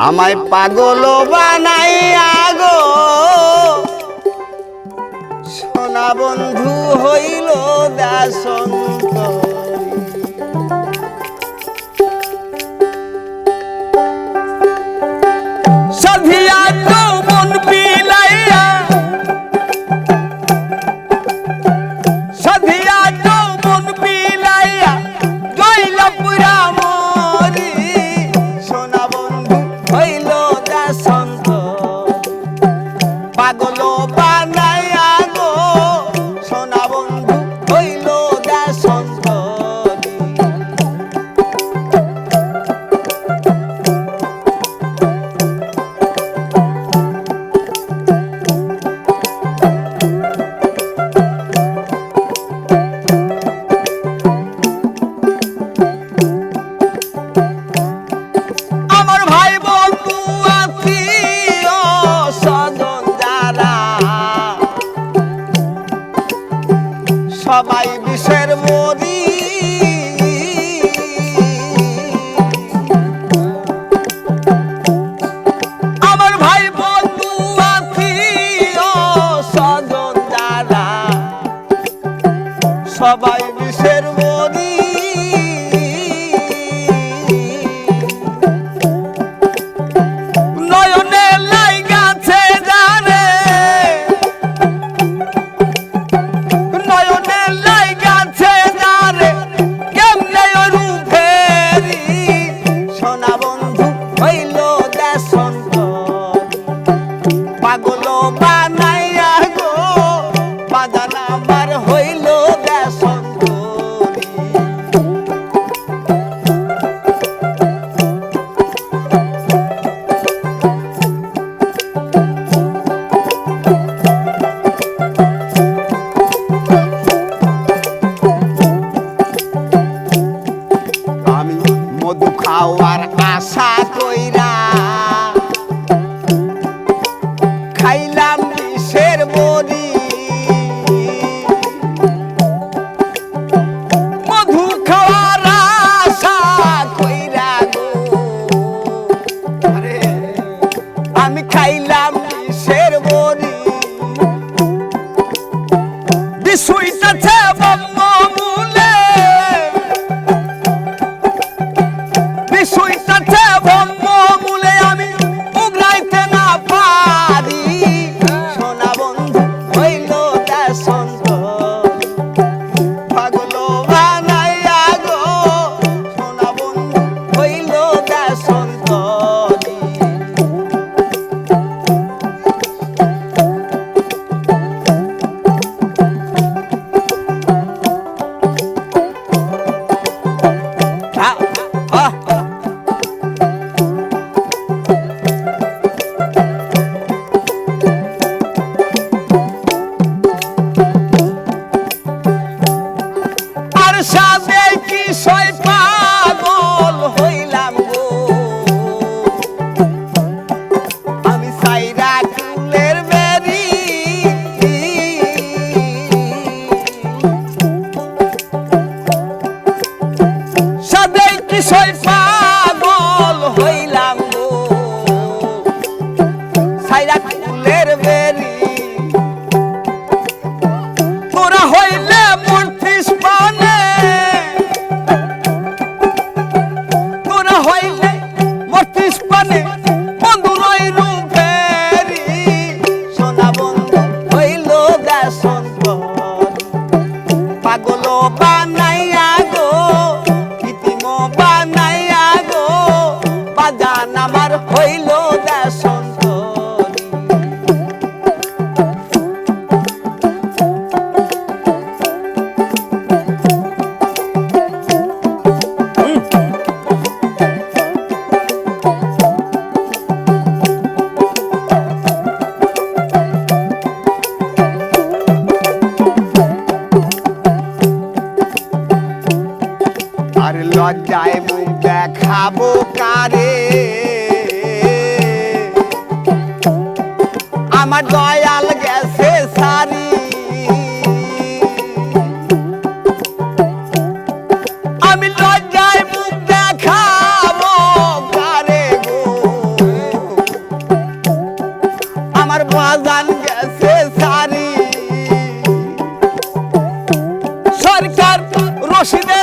আমায় পাগল বানাই আগো সোনা বন্ধু হইল দাসন্ত সাধিয়া বিষয় পাগল হইলাম সাইরা ফুলের বেরি তোরা হইলে মন্ত্রিস মানে তোরা হইলে মন্ত্রিস মানে বন্ধু রইলু বেরি সোনা বন্ধু হইল দেশ। দেখাবো কারে? আমার দয়াল গেছে সারি। আমি লজ্জায় মুখ দেখাবো কারে গো? আমার বাজান গেছে সারি। সরকার রশিদে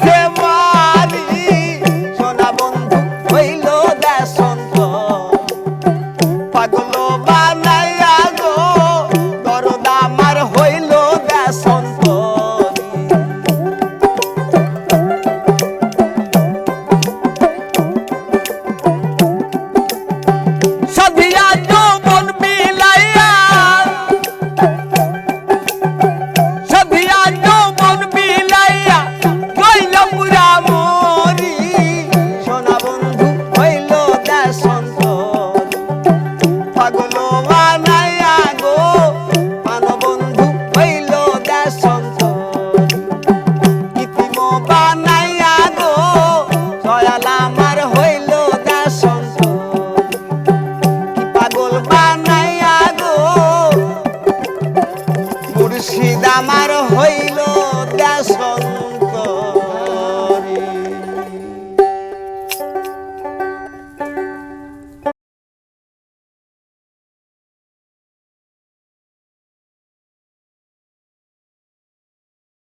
semana. বানাইয়া